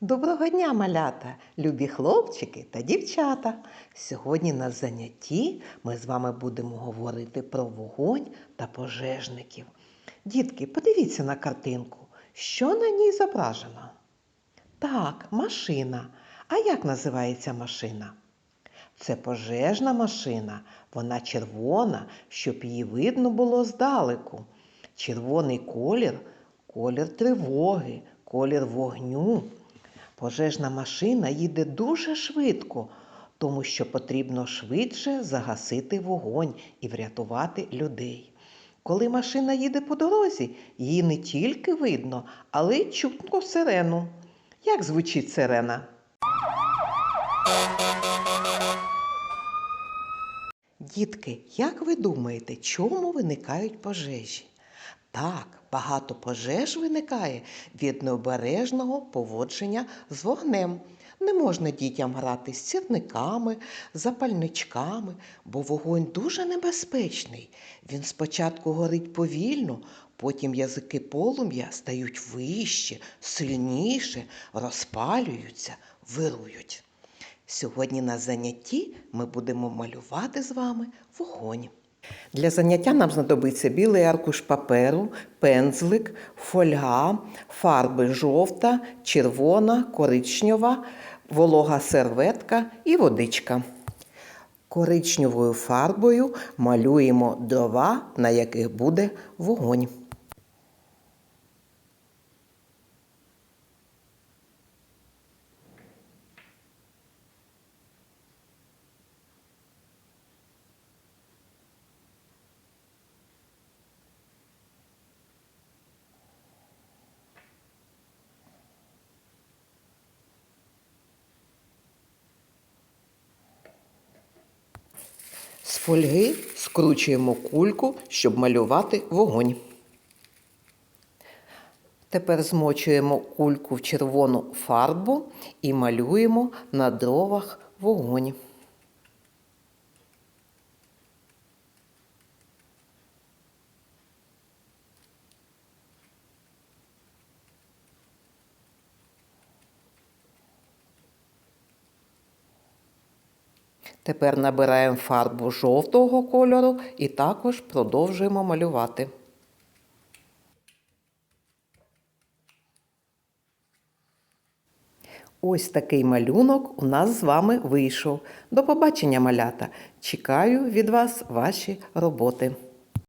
Доброго дня, малята, любі хлопчики та дівчата. Сьогодні на занятті ми з вами будемо говорити про вогонь та пожежників. Дітки, подивіться на картинку, що на ній зображено. Так, машина. А як називається машина? Це пожежна машина. Вона червона, щоб її видно було здалеку. Червоний колір колір тривоги, колір вогню. Пожежна машина їде дуже швидко, тому що потрібно швидше загасити вогонь і врятувати людей. Коли машина їде по дорозі, її не тільки видно, але й чутно сирену. Як звучить сирена? Дітки, як ви думаєте, чому виникають пожежі? Так, багато пожеж виникає від необережного поводження з вогнем. Не можна дітям грати з сірниками, запальничками, бо вогонь дуже небезпечний. Він спочатку горить повільно, потім язики полум'я стають вище, сильніше, розпалюються, вирують. Сьогодні на занятті ми будемо малювати з вами вогонь. Для заняття нам знадобиться білий аркуш паперу, пензлик, фольга, фарби жовта, червона, коричнева, волога серветка і водичка. Коричневою фарбою малюємо дрова, на яких буде вогонь. Фольги скручуємо кульку, щоб малювати вогонь. Тепер змочуємо кульку в червону фарбу і малюємо на дровах вогонь. Тепер набираємо фарбу жовтого кольору і також продовжуємо малювати. Ось такий малюнок у нас з вами вийшов. До побачення, малята! Чекаю від вас ваші роботи.